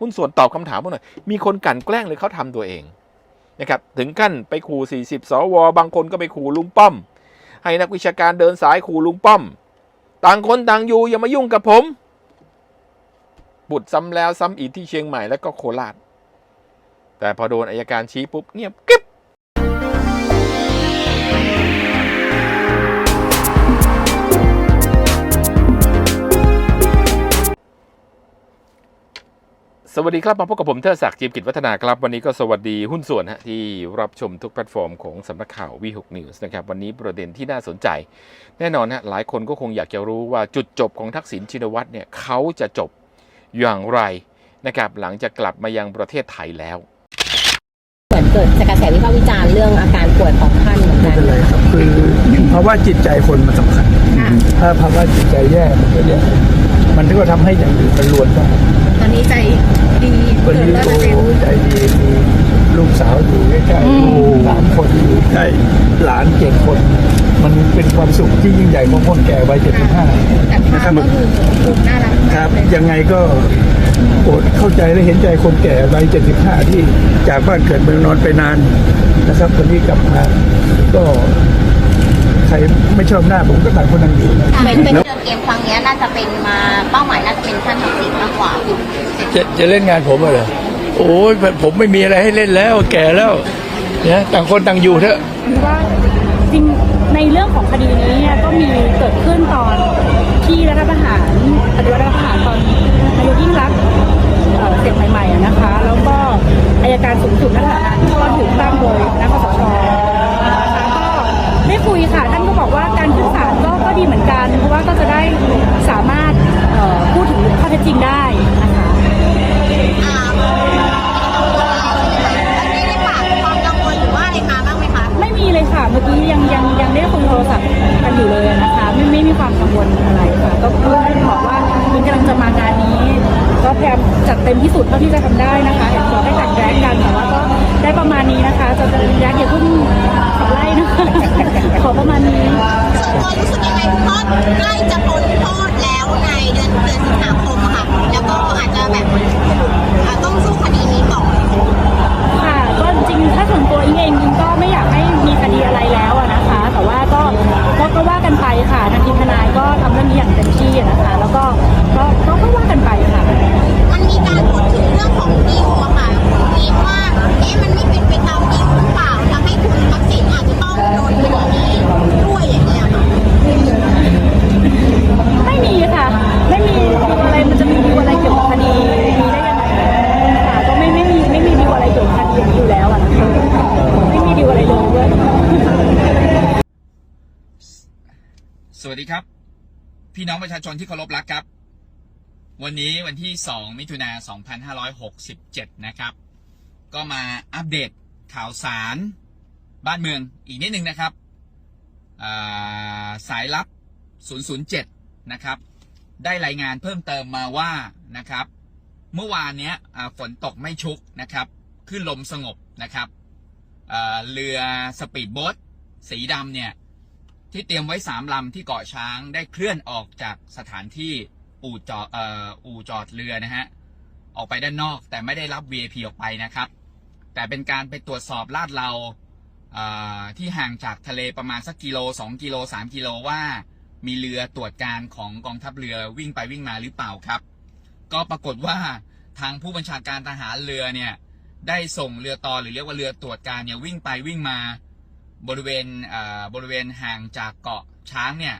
หุ้นส่วนตอบคำถามพวกหน่อยมีคนกลั่นแกล้งหรือเขาทำตัวเองนะครับถึงขั้นไปขู่40สวบางคนก็ไปขู่ลุงป้อม ให้นักวิชาการเดินสายขู่ลุงป้อม ต่างคนต่างอยู่อย่ามายุ่งกับผมบุดซ้ำแล้วซ้ำอีกที่เชียงใหม่แล้วก็โคราช แต่พอโดนอายการชี้ปุ๊บเงียบกิ๊บ สวัสดีครับ มาพบกับผมเทอศักดิ์จีมกิจวัฒนาครับ วันนี้ก็สวัสดีหุ้นส่วนฮะที่รับชมทุกแพลตฟอร์มของสำนักข่าววีหกนิวส์นะครับ วันนี้ประเด็นที่น่าสนใจ แน่นอนฮะหลายคนก็คงอยากจะรู้ว่าจุดจบของทักษิณชินวัตรเนี่ยเขาจะจบอย่างไรนะครับหลังจากกลับมายังประเทศไทยแล้วเหมือนเกิดจากกระแสวิพากษ์วิจารณ์เรื่องอาการป่วยของท่านเหมือนไม่กันเป็นไรครับคือภาวะจิตใจคนมันสำคัญ ค่ะถ้าภาวะจิตใจแย่มันก็แย่มันก็ทำให้อย่างอื่นมันรวนได้ตอนนี้ใจดี วันนี้โอ้โหใจดีมีลูกสาวอยู่ใกล้ๆหลานคนอยู่ใกล้หลานเจ็ดคน มันเป็นความสุขที่ยิ่งใหญ่ของคนแก่วัยเจ็ดสิบห้าแต่ภาพก็คือภูมิน่ารักคมารักบเลยยังไงก็โปรดเข้าใจและเห็นใจคนแก่วัยเจ็ดสิบห้าที่จากบ้านเกิดเมืองนอนไปนานนะครับคนนี้กลับมาก็ ใครไม่ชอบหน้าผมก็ต่างคนต่างอยู่เป็นเป็นเดินเกมครั้งเนี้ยน่าจะเป็นมาเป้าหมายน่าจะเป็นท่านทักษิณมากกว่าจะจะเล่นงานผมเหรอโอ้ยผมไม่มีอะไรให้เล่นแล้ว แก่แล้วเนี่ยต่างคนต่างอยู่เถอะว่าจริงในเรื่องของคดีนี้เนี่ยก็มีเกิดขึ้นตอนที่รัฐประหารปฏิวัติรัฐประหารตอนนายกยิ่งรักษณ์เอ่อเสร็จใหม่ๆอะนะคะ แล้วก็อายการสูงสุดนะคะก็ถูกตั้งโดยนักคสชนะคะก็ได้คุยค่ะ ดีเหมือนกัน เพราะว่าก็จะได้สามารถเอ่อพูดถึงข้อเท็จจริงได้นะคะอ่าไม่ได้ฝากความกังวลหรือว่าอะไรมาบ้างไหมคะไม่มีเลยค่ะ เมื่อกี้ยังยังยังได้คุยโทรศัพท์กันอยู่เลยนะคะ ไม่ไม่มีความกังวลอะไรค่ะ ก็เพื่อนบอกว่ามินกำลังจะมางานนี้ ก็พยายามจัดเต็มที่สุดเท่าที่จะทำได้นะ พี่น้องประชาชนที่เคารพรักครับ วันนี้วันที่ 2 มิถุนา 2567 นะครับ ก็มาอัปเดตข่าวสารบ้านเมืองอีกนิดนึงนะครับสายลับ 007 นะครับ ได้รายงานเพิ่มเติมมาว่านะครับ เมื่อวานเนี้ยฝนตกไม่ชุกนะครับขึ้นลมสงบนะครับเรือสปีดโบ๊ทสีดำเนี่ย ที่เตรียมไว้สามลำที่เกาะช้างได้เคลื่อนออกจากสถานที่อู่จอดเอ่ออู่จอดเรือนะฮะออกไปด้านนอกแต่ไม่ได้รับ VIP ออกไปนะครับ แต่เป็นการไปตรวจสอบลาดเราเอ่อที่ห่างจากทะเลประมาณสักกิโลสองกิโลสามกิโลว่ามีเรือตรวจการของกองทัพเรือวิ่งไปวิ่งมาหรือเปล่าครับ ก็ปรากฏว่าทางผู้บัญชาการทหารเรือเนี่ยได้ส่งเรือต่อหรือเรียกว่าเรือตรวจการเนี่ยวิ่งไปวิ่งมา บริเวณบริเวณห่างจากเกาะช้างเนี่ย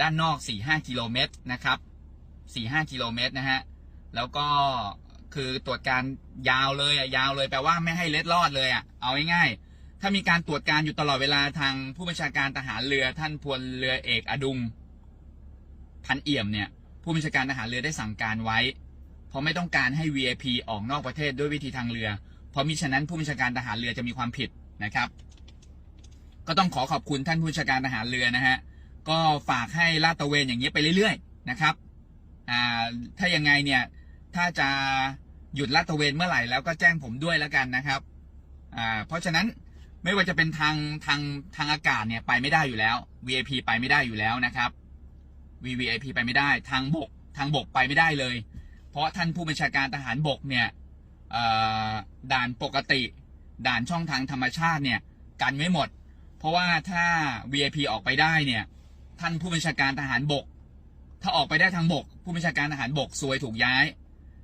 ด้านนอก 4-5 กิโลเมตรนะครับ4-5กิโลเมตรนะฮะแล้วก็คือตรวจการยาวเลยอะยาวเลยแปลว่าไม่ให้เล็ดลอดเลยอะเอาง่ายๆถ้ามีการตรวจการอยู่ตลอดเวลาทางผู้บัญชาการทหารเรือท่านพลเรือเอกอดุง พันเอี่ยมเนี่ยผู้บัญชาการทหารเรือได้สั่งการไว้ เพราะไม่ต้องการให้ VIP ออกนอกประเทศด้วยวิธีทางเรือ เพราะมิฉะนั้นผู้บัญชาการทหารเรือจะมีความผิดนะครับ ก็ต้องขอขอบคุณท่านผู้บัญชาการทหารเรือนะฮะก็ฝากให้ลาดตระเวนอย่างนี้ยไปเรื่อยๆนะครับอ่าถ้ายังไงเนี่ยถ้าจะหยุดลาดตระเวนเมื่อไหร่แล้วก็แจ้งผมด้วยแล้วกันนะครับอ่าเพราะฉะนั้นไม่ว่าจะเป็นทางทางทางอากาศเนี่ยไปไม่ได้อยู่แล้ว VIP ไปไม่ได้อยู่แล้วนะครับ VVIP ไปไม่ได้ทางบกทางบกไปไม่ได้เลย เพราะท่านผู้บัญชาการทหารบกเนี่ยด่านปกติ ด่านช่องทางธรรมชาติเนี่ยกันไว้หมด เพราะว่าถ้า VIP ออกไปได้เนี่ย ท่านผู้บัญชาการทหารบก ถ้าออกไปได้ทางบก ผู้บัญชาการทหารบกซวยถูกย้าย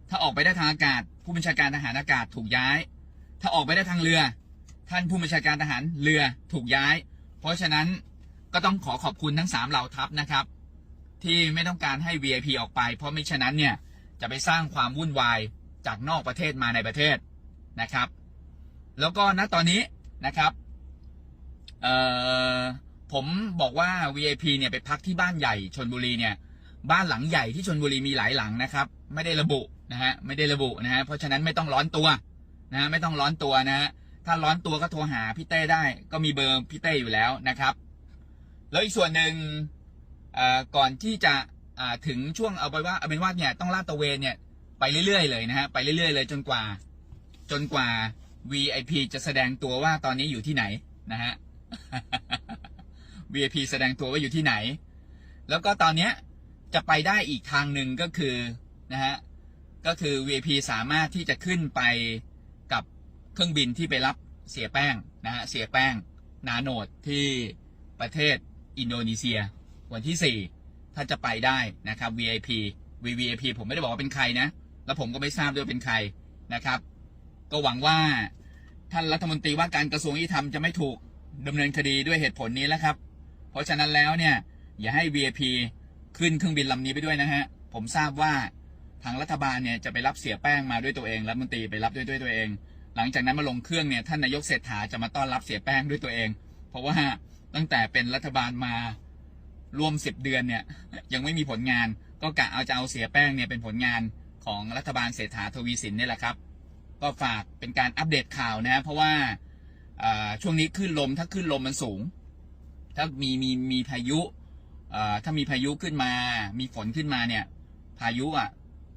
ถ้าออกไปได้ทางอากาศ ผู้บัญชาการทหารอากาศถูกย้าย ถ้าออกไปได้ทางเรือ ท่านผู้บัญชาการทหารเรือถูกย้าย เพราะฉะนั้นก็ต้องขอขอบคุณทั้งสามเหล่าทัพนะครับ ที่ไม่ต้องการให้ VIP ออกไป เพราะไม่ฉะนั้นเนี่ยจะไปสร้างความวุ่นวายจากนอกประเทศมาในประเทศนะครับ แล้วก็ณตอนนี้นะครับ เอ่อผมบอกว่า VIP เนี่ยไปพักที่บ้านใหญ่ชนบุรีเนี่ยบ้านหลังใหญ่ที่ชนบุรีมีหลายหลังนะครับ ไม่ได้ระบุนะฮะไม่ได้ระบุนะฮะเพราะฉะนั้นไม่ต้องร้อนตัวนะฮะไม่ต้องร้อนตัวนะฮะถ้าร้อนตัวก็โทรหาพี่เต้ได้ ก็มีเบอร์พี่เต้อยู่แล้วนะครับ แล้วอีกส่วนหนึ่งก่อนที่จะถึงช่วงเอาไปว่าเอาเป็นว่าเนี่ยต้องลาดตระเวนเนี่ยไปเรื่อยๆเลยนะฮะไปเรื่อยๆเลยจนกว่า จนกว่า VIP จะแสดงตัวว่าตอนนี้อยู่ที่ไหนนะฮะ VIP แสดงตัวว่าอยู่ที่ไหน แล้วก็ตอนนี้จะไปได้อีกทางหนึ่งก็คือนะฮะก็คือ VIP สามารถที่จะขึ้นไปกับเครื่องบินที่ไปรับเสียแป้งนะฮะเสียแป้งนาโนดที่ประเทศอินโดนีเซีย วันที่ 4 ถ้าจะไปได้นะครับ VIP VVIP ผมไม่ได้บอกว่าเป็นใครนะ แล้วผมก็ไม่ทราบด้วยเป็นใครนะครับ ก็หวังว่าท่านรัฐมนตรีว่าการกระทรวงยุติธรรมจะไม่ถูก ดำเนินคดีด้วยเหตุผลนี้แล้วครับ เพราะฉะนั้นแล้วเนี่ยอย่าให้ VIP ขึ้นเครื่องบินลำนี้ไปด้วยนะฮะ ผมทราบว่าทางรัฐบาลเนี่ยจะไปรับเสียแป้งมาด้วยตัวเองรัฐมนตรีไปรับด้วยด้วยตัวเอง หลังจากนั้นมาลงเครื่องเนี่ยท่านนายกเศรษฐาจะมาต้อนรับเสียแป้งด้วยตัวเอง เพราะว่าตั้งแต่เป็นรัฐบาลมารวมสิบเดือนเนี่ยยังไม่มีผลงาน ก็กะเอาจะเอาเสียแป้งเนี่ยเป็นผลงานของรัฐบาลเศรษฐาทวีสินนี่แหละครับ ก็ฝากเป็นการอัปเดตข่าวนะเพราะว่า ช่วงนี้ขึ้นลมถ้าขึ้นลมมันสูง ถ้ามีมีมีพายุถ้ามีพายุขึ้นมา มีฝนขึ้นมาเนี่ย พายุอะ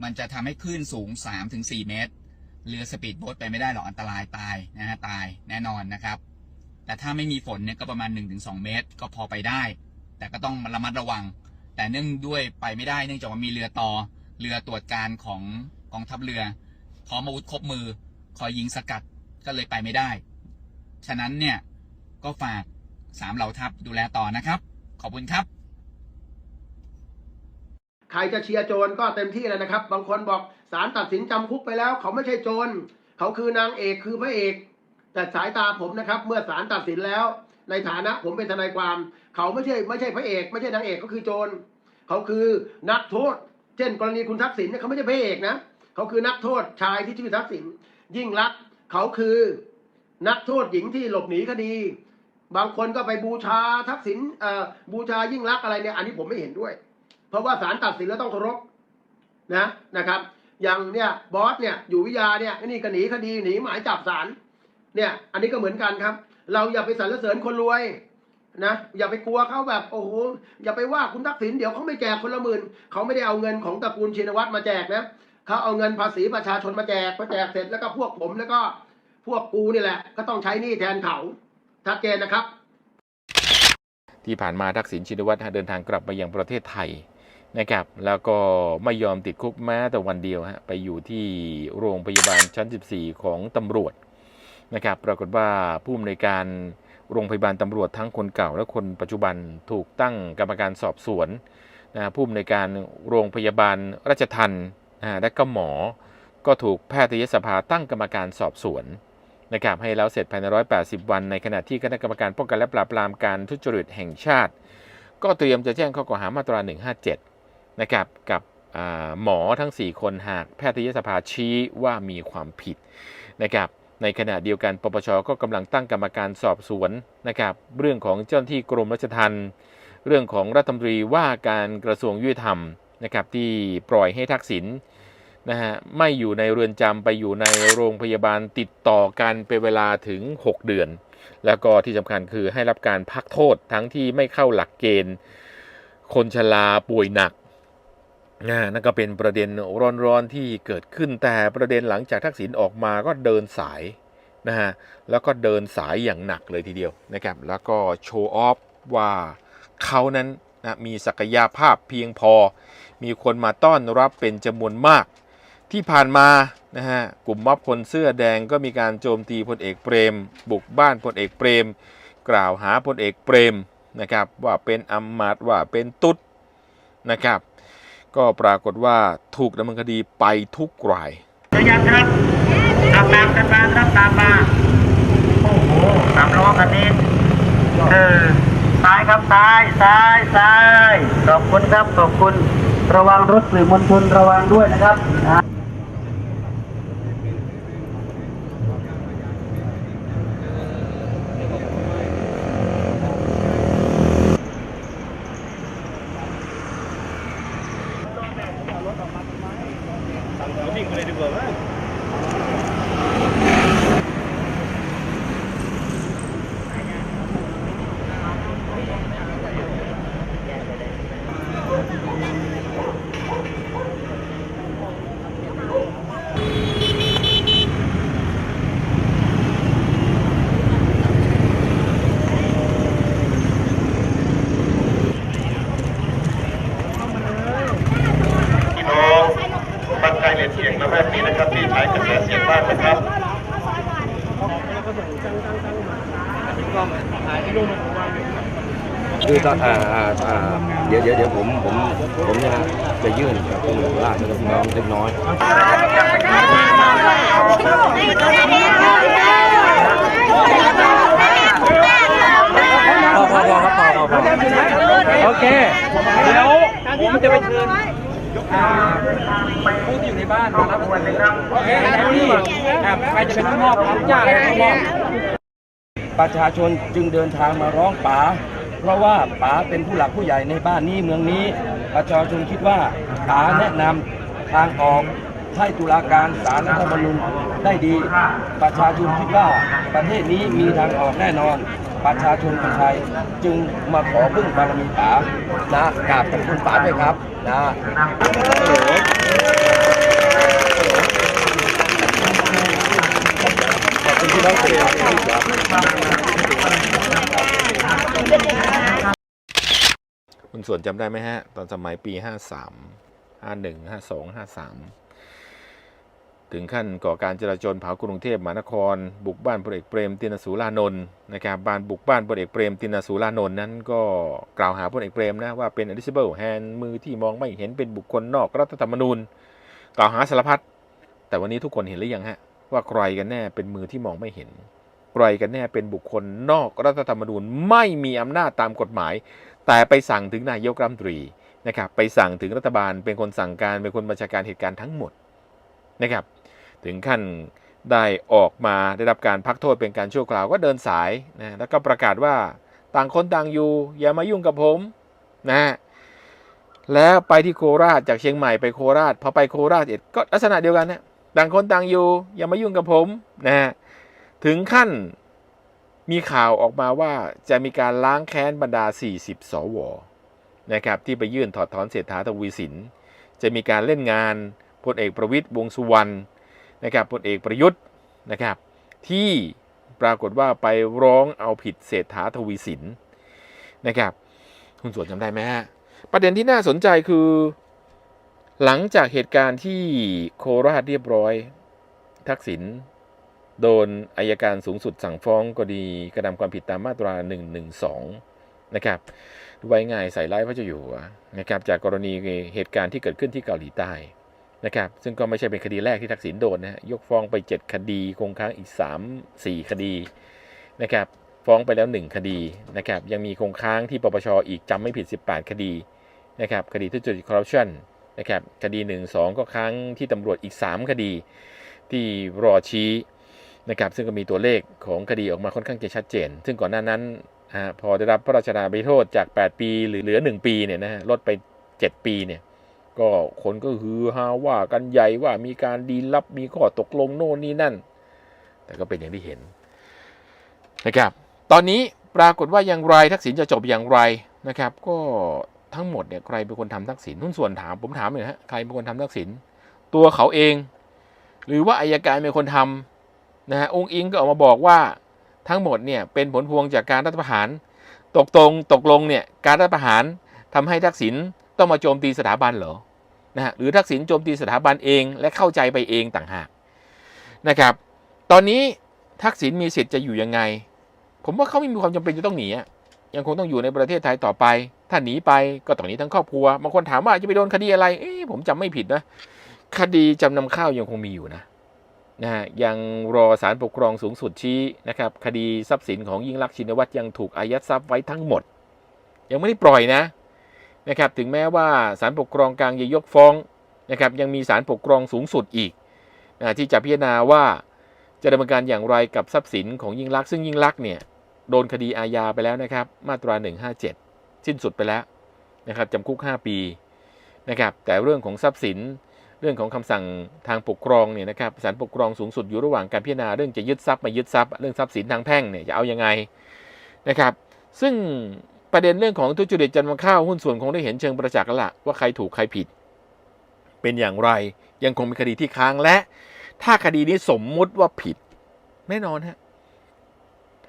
มันจะทำให้คลื่นสูง 3-4 เมตร เรือสปีดโบ๊ทไปไม่ได้หรอกอันตรายตายนะฮะตายแน่นอนนะครับ แต่ถ้าไม่มีฝนเนี่ยก็ประมาณ 1-2 เมตร ก็พอไปได้ แต่ก็ต้องระมัดระวัง แต่เนื่องด้วยไปไม่ได้เนื่องจากว่ามีเรือต่อเรือตรวจการของกองทัพเรือพร้อมอาวุธครบมือ คอยยิงสกัดก็เลยไปไม่ได้ ฉะนั้นเนี่ยก็ฝากสามเหล่าทัพดูแลต่อนะครับ ขอบคุณครับ ใครจะเชียร์โจรก็เต็มที่เลยนะครับ บางคนบอกศาลตัดสินจำคุกไปแล้ว เขาไม่ใช่โจรเขาคือนางเอกคือพระเอก แต่สายตาผมนะครับ เมื่อศาลตัดสินแล้ว ในฐานะผมเป็นทนายความ เขาไม่ใช่ไม่ใช่พระเอก ไม่ใช่นางเอกเขาคือโจรเขาคือนักโทษ เช่น กรณีคุณทักษิณเนี่ยเขาไม่ใช่พระเอกนะเขาคือนักโทษชายที่ชื่อทักษิณยิ่งรักเขาคือ นักโทษหญิงที่หลบหนีคดี บางคนก็ไปบูชาทักษิณเอ่อบูชายิ่งรักอะไรเนี่ย อันนี้ผมไม่เห็นด้วย เพราะว่าศาลตัดสินแล้วต้องเคารพนะนะครับ อย่างเนี่ยบอสเนี่ยอยู่วิยาเนี่ยนี่ก็หนีคดีหนีหมายจับศาลเนี่ย อันนี้ก็เหมือนกันครับ เราอย่าไปสรรเสริญคนรวยนะอย่าไปกลัวเขาแบบโอ้โหอย่าไปว่าคุณทักษิณเดี๋ยวเขาไม่แจกคนละหมื่นเขาไม่ได้เอาเงินของตระกูลชินวัตรมาแจกนะเขาเอาเงินภาษีประชาชนมาแจกพอแจกเสร็จแล้วก็พวกผมแล้วก็ พวกกูนี่แหละ ก็ต้องใช้หนี้แทนเขาชัดเจนนะครับ ที่ผ่านมาทักษิณชินวัตรเดินทางกลับมายังประเทศไทยนะครับ แล้วก็ไม่ยอมติดคุกแม้แต่วันเดียวฮะไปอยู่ที่โรงพยาบาลชั้น 14 ของตำรวจนะครับ ปรากฏว่าผู้อำนวยการโรงพยาบาลตำรวจทั้งคนเก่าและคนปัจจุบันถูกตั้งกรรมการสอบสวนนะผู้อำนวยการโรงพยาบาลราชทันนะและก็หมอ ก็ถูกแพทยสภาตั้งกรรมการสอบสวน นะครับให้แล้วเสร็จภายใน 180 วัน ในขณะที่คณะกรรมการป้องกันและปราบปรามการทุจริตแห่งชาติ ก็เตรียมจะแจ้งข้อกล่าวหามาตรา 157 นะครับกับหมอทั้ง 4 คนหากแพทยสภาชี้ว่ามีความผิดนะครับในขณะเดียวกันปปชก็กำลังตั้งกรรมการสอบสวนนะครับเรื่องของเจ้าหน้าที่กรมราชทัณฑ์เรื่องของรัฐมนตรีว่าการกระทรวงยุติธรรมนะครับที่ปล่อยให้ทักษิณ นะฮะไม่อยู่ในเรือนจำไปอยู่ในโรงพยาบาลติดต่อกันเป็นเวลาถึง 6 เดือน แล้วก็ที่สำคัญคือให้รับการพักโทษทั้งที่ไม่เข้าหลักเกณฑ์ คนชราป่วยหนักนะนั่นก็เป็นประเด็นร้อนๆที่เกิดขึ้นแต่ประเด็นหลังจากทักษิณออกมาก็เดินสายนะฮะแล้วก็เดินสายอย่างหนักเลยทีเดียวนะครับแล้วก็โชว์ออฟว่าเขานั้นนะมีศักยภาพเพียงพอ มีคนมาต้อนรับเป็นจำนวนมาก ที่ผ่านมานะฮะกลุ่มม็อบคนเสื้อแดงก็มีการโจมตีพลเอกเปรม บุกบ้านพลเอกเปรม กล่าวหาพลเอกเปรมนะครับว่าเป็นอำมาตว่าเป็นตุ๊ดนะครับก็ปรากฏว่าถูกดำเนินคดีไปทุกรายยืนยันครับตามตามกันมาครับตามมาโอ้โหสามล้อคันนี้เออซ้ายครับซ้ายซ้ายซ้ายขอบคุณครับขอบคุณระวังรถสื่อมวลชนระวังด้วยนะครับอ่า พี่น้องบ้านใกล้เรียนเสียงและแวกนี้นะครับที่ใช้กระแสเสียงมากนะครับ คือตอนอ่าอ่าอ่าเดี๋ยวเดี๋ยวเดี๋ยวผมผมผมเนี่ยนะจะยื่นกับตำรวจราชนะครับน้องเล็กน้อย พอพอพอครับพอพอพอโอเค เดี๋ยวผมจะไปเชิญผู้ที่อยู่ในบ้านมารับโอเคที่ใครจะเป็นผู้มอบรับจ้างผู้มอบประชาชนจึงเดินทางมาร้องป๋าเพราะว่าป๋าเป็นผู้หลักผู้ใหญ่ในบ้านนี้เมืองนี้ ประชาชนคิดว่าป๋าแนะนำทางออกให้ตุลาการศาลรัฐธรรมนูญได้ดี ประชาชนคิดว่าประเทศนี้มีทางออกแน่นอน ประชาชนคนไทยจึงมาขอพึ่งบารมีป๋านะกราบขอบคุณป๋าด้วยครับนะ คุณที่น้องเสียครับคุณส่วนจำได้ไหมฮะ ตอนสมัยปี 53 51 52 53 ถึงขั้นก่อการจราจรเผากรุงเทพมหานคร บุกบ้านพลเอกเปรมตินสูรานนท์นะครับบ้านบุกบ้านพลเอกเปรมตินสูรานนท์นั้นก็กล่าวหาพลเอกเปรมนะว่าเป็น invisible hand มือที่มองไม่เห็นเป็นบุคคลนอกรัฐธรรมนูญ กล่าวหาสารพัดแต่วันนี้ทุกคนเห็นหรือยังฮะ ว่าใครกันแน่เป็นมือที่มองไม่เห็น ใครกันแน่เป็นบุคคลนอกรัฐธรรมนูญไม่มีอำนาจตามกฎหมาย แต่ไปสั่งถึงนายกรัฐมนตรีนะครับไปสั่งถึงรัฐบาลเป็นคนสั่งการเป็นคนบัญชาการเหตุการณ์ทั้งหมดนะครับถึงขั้นได้ออกมาได้รับการพักโทษเป็นการชั่วคราวก็เดินสายนะแล้วก็ประกาศว่าต่างคนต่างอยู่ อย่ามายุ่งกับผมนะแล้วไปที่โคราชจากเชียงใหม่ไปโคราชพอไปโคราชเอ็ดก็ลักษณะเดียวกันนะ ต่างคนต่างอยู่อย่ามายุ่งกับผมนะฮะถึงขั้นมีข่าวออกมาว่าจะมีการล้างแค้นบรรดา 40 สวนะครับที่ไปยื่นถอดถอนเศรษฐาทวีสิน จะมีการเล่นงานพลเอกประวิตยวงสุวรรณนะครับพลเอกประยุทธ์นะครับที่ปรากฏว่าไปร้องเอาผิดเศรษฐาทวีสินนะครับคุณสวนจำได้ไหมฮะประเด็นที่น่าสนใจคือ หลังจากเหตุการณ์ที่โคราชเรียบร้อย ทักษิณโดนอายการสูงสุดสั่งฟ้องคดีกระทำความผิดตามมาตรา 112 นะครับไว้ง่ายใส่ร้ายพระเจ้าอยู่หัวนะครับจากกรณีเหตุการณ์ที่เกิดขึ้นที่เกาหลีใต้นะครับซึ่งก็ไม่ใช่เป็นคดีแรกที่ทักษิณโดนนะฮะยกฟ้องไป 7 คดีคงค้างอีก 3 4 คดีนะครับฟ้องไปแล้ว 1 คดีนะครับยังมีคงค้างที่ปปชอีกจำไม่ผิด 18 คดีนะครับคดีทุจริตคอร์รัปชัน นะครับคดี 1 2 ก็ค้างที่ตำรวจอีก 3 คดีที่รอชี้นะครับซึ่งก็มีตัวเลขของคดีออกมาค่อนข้างจะชัดเจน ซึ่งก่อนหน้านั้นอพอได้รับพระราชทานอภัยโทษจาก 8 ปีหรือเหลือ 1 ปีเนี่ยนะฮะลดไป 7 ปีเนี่ยก็คนก็ฮือฮาว่ากันใหญ่ว่ามีการดีลับมีข้อตกลงโน่นนี่นั่น แต่ก็เป็นอย่างที่เห็นนะครับตอนนี้ปรากฏว่าอย่างไรทักษิณจะจบอย่างไรนะครับ ก็ ทั้งหมดเนี่ยใครเป็นคนทำทักษิณทุนส่วนถามผมถามเลยฮะใครเป็นคนทำทักษิณตัวเขาเอง หรือว่าอายการเป็นคนทำนะฮะองค์อิงก็ออกมาบอกว่าทั้งหมดเนี่ยเป็นผลพวงจากการรัฐประหาร ตกตรงตกลงเนี่ยการรัฐประหารทำให้ทักษิณต้องมาโจมตีสถาบันเหรอนะฮะหรือทักษิณโจมตีสถาบันเองและเข้าใจไปเองต่างหากนะครับ ตอนนี้ทักษิณมีสิทธิ์จะอยู่ยังไง ผมว่าเขาไม่มีความจำเป็นจะต้องหนีอะ ยังคงต้องอยู่ในประเทศไทยต่อไป ถ้าหนีไปก็ต้องหนีทั้งครอบครัว บางคนถามว่าจะไปโดนคดีอะไร เอ๊ะผมจำไม่ผิดนะ คดีจำนำข้าวยังคงมีอยู่นะ นะฮะ ยังรอศาลปกครองสูงสุดชี้นะครับ คดีทรัพย์สินของยิ่งลักษณ์ชินวัตรยังถูกอายัดทรัพย์ไว้ทั้งหมด ยังไม่ได้ปล่อยนะ นะครับ ถึงแม้ว่าศาลปกครองกลางจะยกฟ้องนะครับ ยังมีศาลปกครองสูงสุดอีกนะที่จะพิจารณาว่าจะดำเนินการอย่างไรกับทรัพย์สินของยิ่งลักษณ์ซึ่งยิ่งลักษณ์เนี่ย โดนคดีอาญาไปแล้วนะครับ มาตรา 157 สิ้นสุดไปแล้วนะครับจำคุก 5 ปีนะครับ แต่เรื่องของทรัพย์สิน เรื่องของคำสั่งทางปกครองเนี่ยนะครับศาลปกครองสูงสุดอยู่ระหว่างการพิจารณาเรื่องจะยึดทรัพย์ไมายึดทรัพย์เรื่องทรัพย์สินทางแพ่งเนี่ยจะเอายังไงนะครับ ซึ่งประเด็นเรื่องของทุจริตจำนำข้าวหุ้นส่วนคงได้เห็นเชิงประจักษ์แล้วล่ะว่าใครถูกใครผิด เป็นอย่างไรยังคงเป็นคดีที่ค้างและ ถ้าคดีนี้สมมุติว่าผิด แน่นอนฮะ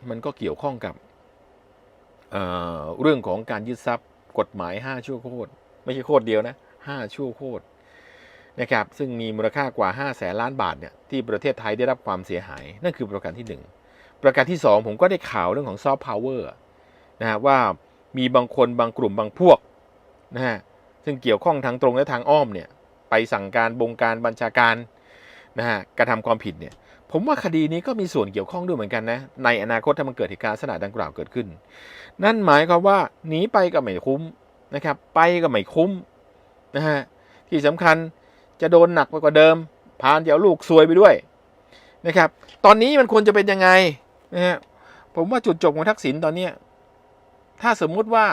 มันก็เกี่ยวข้องกับเเรื่องของการยึดทรัพย์ กฎหมาย 5 ชั่วโคตรไม่ใช่โคตรเดียวนะ5ชั่วโคตรนะครับซึ่งมีมูลค่ากว่า5แสนล้านบาทเนี่ยที่ประเทศไทยได้รับความเสียหาย นั่นคือประการที่ 1 ประการที่ 2 ผมก็ได้ข่าวเรื่องของซอฟต์พาวเวอร์นะฮะว่ามีบางคนบางกลุ่มบางพวกนะฮะซึ่งเกี่ยวข้องทางตรงและทางอ้อมเนี่ยไปสั่งการบงการบัญชาการนะฮะกระทำความผิดเนี่ย ผมว่าคดีนี้ก็มีส่วนเกี่ยวข้องด้วยเหมือนกันนะ ในอนาคตถ้ามันเกิดเหตุการณ์ลักษณะดังกล่าวเกิดขึ้น นั่นหมายความว่าหนีไปก็ไม่คุ้มนะครับ ไปก็ไม่คุ้มนะฮะที่สำคัญจะโดนหนักไปกว่าเดิม พานจะเอาลูกซวยไปด้วยนะครับ ตอนนี้มันควรจะเป็นยังไงนะฮะผมว่าจุดจบของทักษิณตอนเนี้ยถ้าสมมุติว่า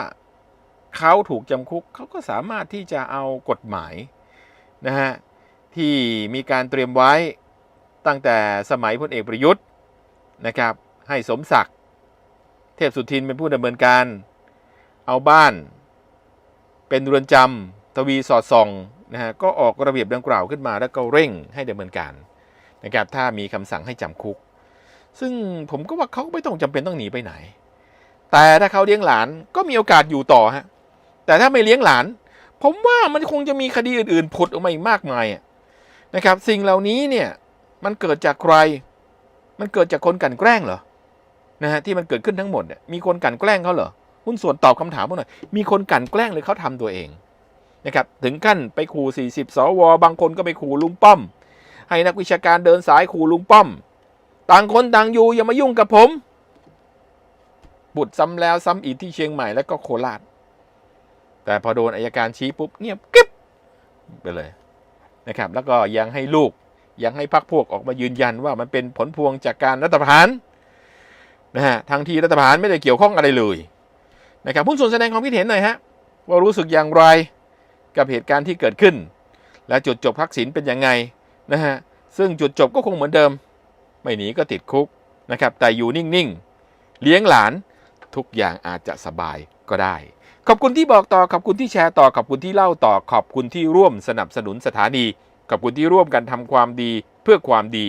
เขาถูกจำคุกเขาก็สามารถที่จะเอากฎหมายนะฮะที่มีการเตรียมไว้ ตั้งแต่สมัยพลเอกประยุทธ์นะครับ ให้สมศักดิ์เทพสุทินเป็นผู้ดำเนินการ เอาบ้าน เป็นเรือนจำทวีสอดส่องนะฮะก็ออกระเบียบดังกล่าวขึ้นมาแล้วก็เร่งให้ดำเนินการนะครับถ้ามีคำสั่งให้จำคุก ซึ่งผมก็ว่าเขาไม่ต้องจำเป็นต้องหนีไปไหน แต่ถ้าเขาเลี้ยงหลานก็มีโอกาสอยู่ต่อฮะแต่ถ้าไม่เลี้ยงหลาน ผมว่ามันคงจะมีคดีอื่นๆผุดออกมาอีกมากมายนะครับ สิ่งเหล่านี้เนี่ย มันเกิดจากใคร มันเกิดจากคนกันแกล้งเหรอนะฮะที่มันเกิดขึ้นทั้งหมดเนี่ยมีคนกันแกล้งเขาเหรอหุ้นส่วนตอบคำถามพวกหน่อยมีคนกันแกล้งหรือเขาทำตัวเองนะครับถึงขั้นไปขู่40สวบางคนก็ไปขู่ลุงป้อม ให้นักวิชาการเดินสายขู่ลุงป้อม ต่างคนต่างอยู่อย่ามายุ่งกับผม บุตรซ้ำแล้วซ้ำอีกที่เชียงใหม่แล้วก็โคราช แต่พอโดนอายการชี้ปุ๊บเงียบกิ๊บไปเลยนะครับ แล้วก็ยังให้ลูก ยังให้พักพวกออกมายืนยันว่ามันเป็นผลพวงจากการรัฐประหารนะฮะทางที่รัฐบาลไม่ได้เกี่ยวข้องอะไรเลยนะครับผู้ส่วนแสดงความคิดเห็นหน่อยฮะว่ารู้สึกอย่างไรกับเหตุการณ์ที่เกิดขึ้น และจุดจบทักษิณเป็นยังไงนะฮะซึ่งจุดจบก็คงเหมือนเดิม ไม่หนีก็ติดคุกนะครับแต่อยู่นิ่งๆ เลี้ยงหลานทุกอย่างอาจจะสบายก็ได้ ขอบคุณที่บอกต่อขอบคุณที่แชร์ต่อขอบคุณที่เล่าต่อขอบคุณที่ร่วมสนับสนุนสถานี ขอบคุณที่ร่วมกันทำความดีเพื่อความดี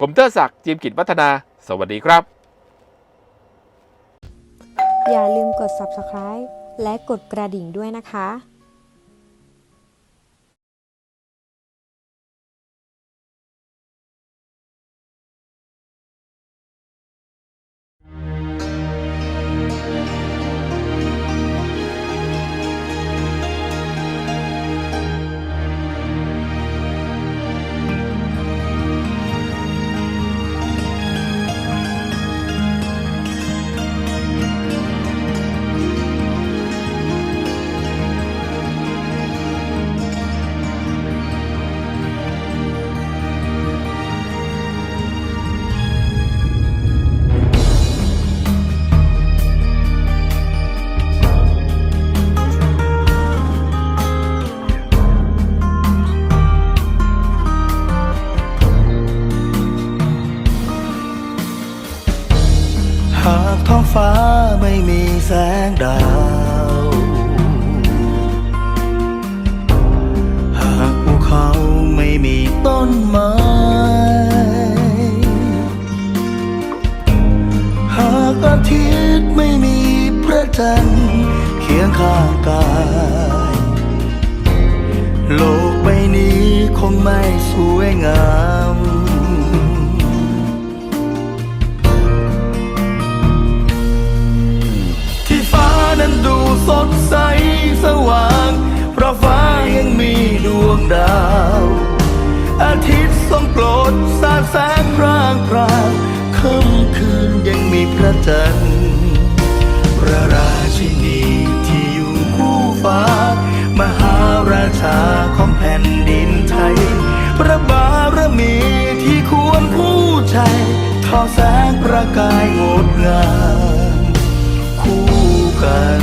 ผมเตอร์ศักดิ์จิมกิจวัฒนา สวัสดีครับ อย่าลืมกด subscribe และกดกระดิ่งด้วยนะคะ อาทิตย์ไม่มีพระจันทร์เคียงข้างกาย โลกใบคงไม่สวยงามที่ฟ้านั้นดูสดใสสว่าง เพราะฟ้ายังมีดวงดาว อาทิตย์ทรงโปรดสาดแสงพร่างพราง ค่ำคืนยังมีพระจันทร์พระราชินีที่อยู่คู่ฟ้า มหาราชาของแผ่นดินไทย พระบารมีที่ควรผู้ใจทอแสงประกายงดงามคู่กัน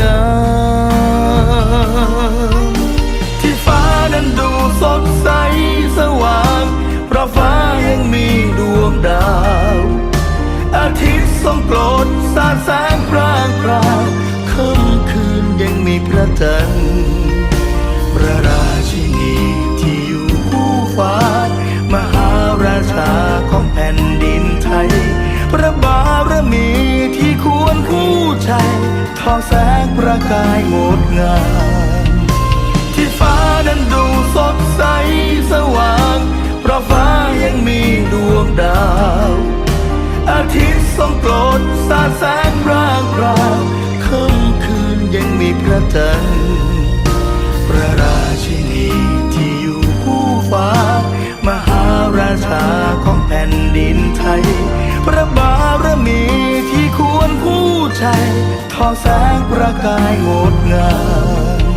าม ระกายงดงาม ที่ฟ้านั้นดูสดใสสว่าง เพราะฟ้ายังมีดวงดาว อาทิตย์ทรงโปรดสาดแสง ทอแสงประกายงดงาม